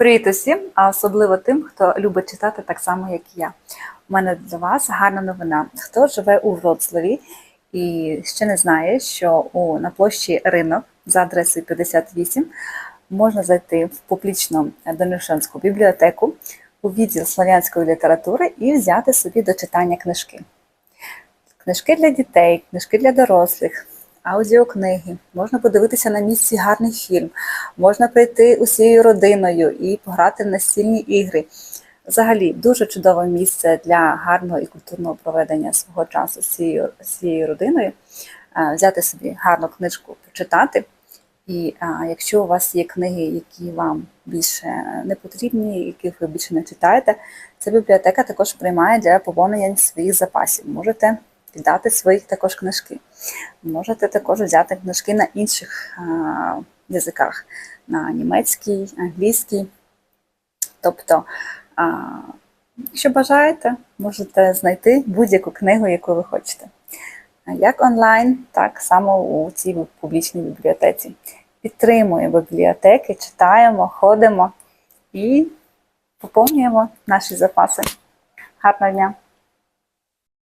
Привіт усім, а особливо тим, хто любить читати так само, як і я. У мене для вас гарна новина. Хто живе у Вроцлаві і ще не знає, що у, на площі ринок за адресою 58 можна зайти в публічну Донюшанську бібліотеку у відділ слов'янської літератури і взяти собі до читання книжки. Книжки для дітей, книжки для дорослих, аудіокниги. Можна подивитися на місці гарний фільм, можна прийти усією родиною і пограти в настільні ігри. Взагалі, дуже чудове місце для гарного і культурного проведення свого часу з цією, з цією родиною. Взяти собі гарну книжку, почитати. І а, якщо у вас є книги, які вам більше не потрібні, яких ви більше не читаєте, ця бібліотека також приймає для поповнення своїх запасів. Можете віддати свої також книжки. Можете також взяти книжки на інших язиках, на німецький, англійський. Тобто, якщо бажаєте, можете знайти будь-яку книгу, яку ви хочете. Як онлайн, так само у цій публічній бібліотеці. Підтримуємо бібліотеки, читаємо, ходимо і поповнюємо наші запаси. Гарного дня!